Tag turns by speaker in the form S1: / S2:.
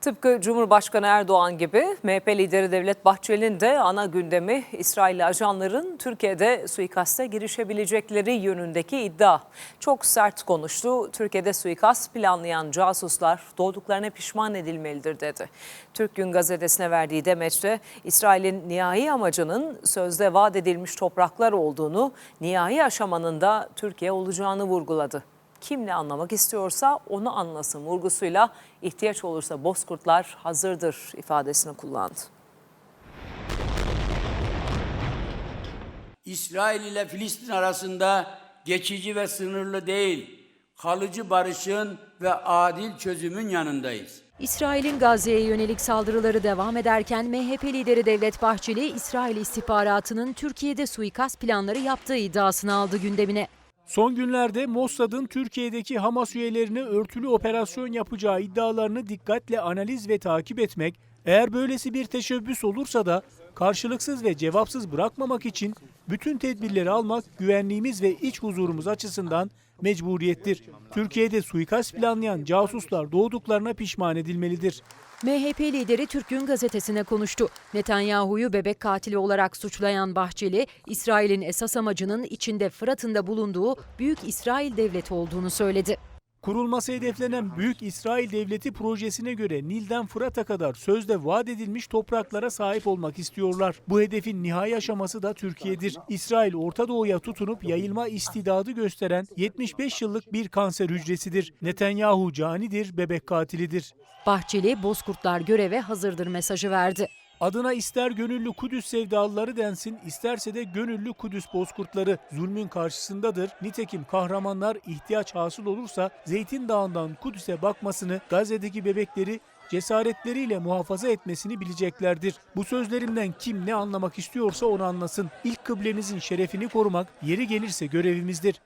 S1: Tıpkı Cumhurbaşkanı Erdoğan gibi MHP lideri Devlet Bahçeli'nin de ana gündemi İsrail ajanların Türkiye'de suikaste girişebilecekleri yönündeki iddia. Çok sert konuştu. Türkiye'de suikast planlayan casuslar doğduklarına pişman edilmelidir dedi. Türk Gün gazetesine verdiği demeçte İsrail'in nihai amacının sözde vaat edilmiş topraklar olduğunu, nihai aşamanın da Türkiye olacağını vurguladı. Kim ne anlamak istiyorsa onu anlasın vurgusuyla ihtiyaç olursa bozkurtlar hazırdır ifadesini kullandı.
S2: İsrail ile Filistin arasında geçici ve sınırlı değil, kalıcı barışın ve adil çözümün yanındayız.
S3: İsrail'in Gazze'ye yönelik saldırıları devam ederken MHP lideri Devlet Bahçeli, İsrail istihbaratının Türkiye'de suikast planları yaptığı iddiasını aldı gündemine.
S4: Son günlerde Mossad'ın Türkiye'deki Hamas üyelerine örtülü operasyon yapacağı iddialarını dikkatle analiz ve takip etmek, eğer böylesi bir teşebbüs olursa da karşılıksız ve cevapsız bırakmamak için bütün tedbirleri almak güvenliğimiz ve iç huzurumuz açısından mecburiyettir. Türkiye'de suikast planlayan casuslar doğduklarına pişman edilmelidir.
S3: MHP lideri Türk Gün gazetesine konuştu. Netanyahu'yu bebek katili olarak suçlayan Bahçeli, İsrail'in esas amacının içinde Fırat'ın bulunduğu Büyük İsrail Devleti olduğunu söyledi.
S4: Kurulması hedeflenen Büyük İsrail Devleti projesine göre Nil'den Fırat'a kadar sözde vaat edilmiş topraklara sahip olmak istiyorlar. Bu hedefin nihai aşaması da Türkiye'dir. İsrail Orta Doğu'ya tutunup yayılma istidadı gösteren 75 yıllık bir kanser hücresidir. Netanyahu canidir, bebek katilidir.
S3: Bahçeli, Bozkurtlar göreve hazırdır mesajı verdi.
S4: Adına ister gönüllü Kudüs sevdalıları densin, isterse de gönüllü Kudüs bozkurtları zulmün karşısındadır. Nitekim kahramanlar ihtiyaç hasıl olursa Zeytin Dağı'ndan Kudüs'e bakmasını, Gazze'deki bebekleri cesaretleriyle muhafaza etmesini bileceklerdir. Bu sözlerimden kim ne anlamak istiyorsa onu anlasın. İlk kıblemizin şerefini korumak yeri gelirse görevimizdir.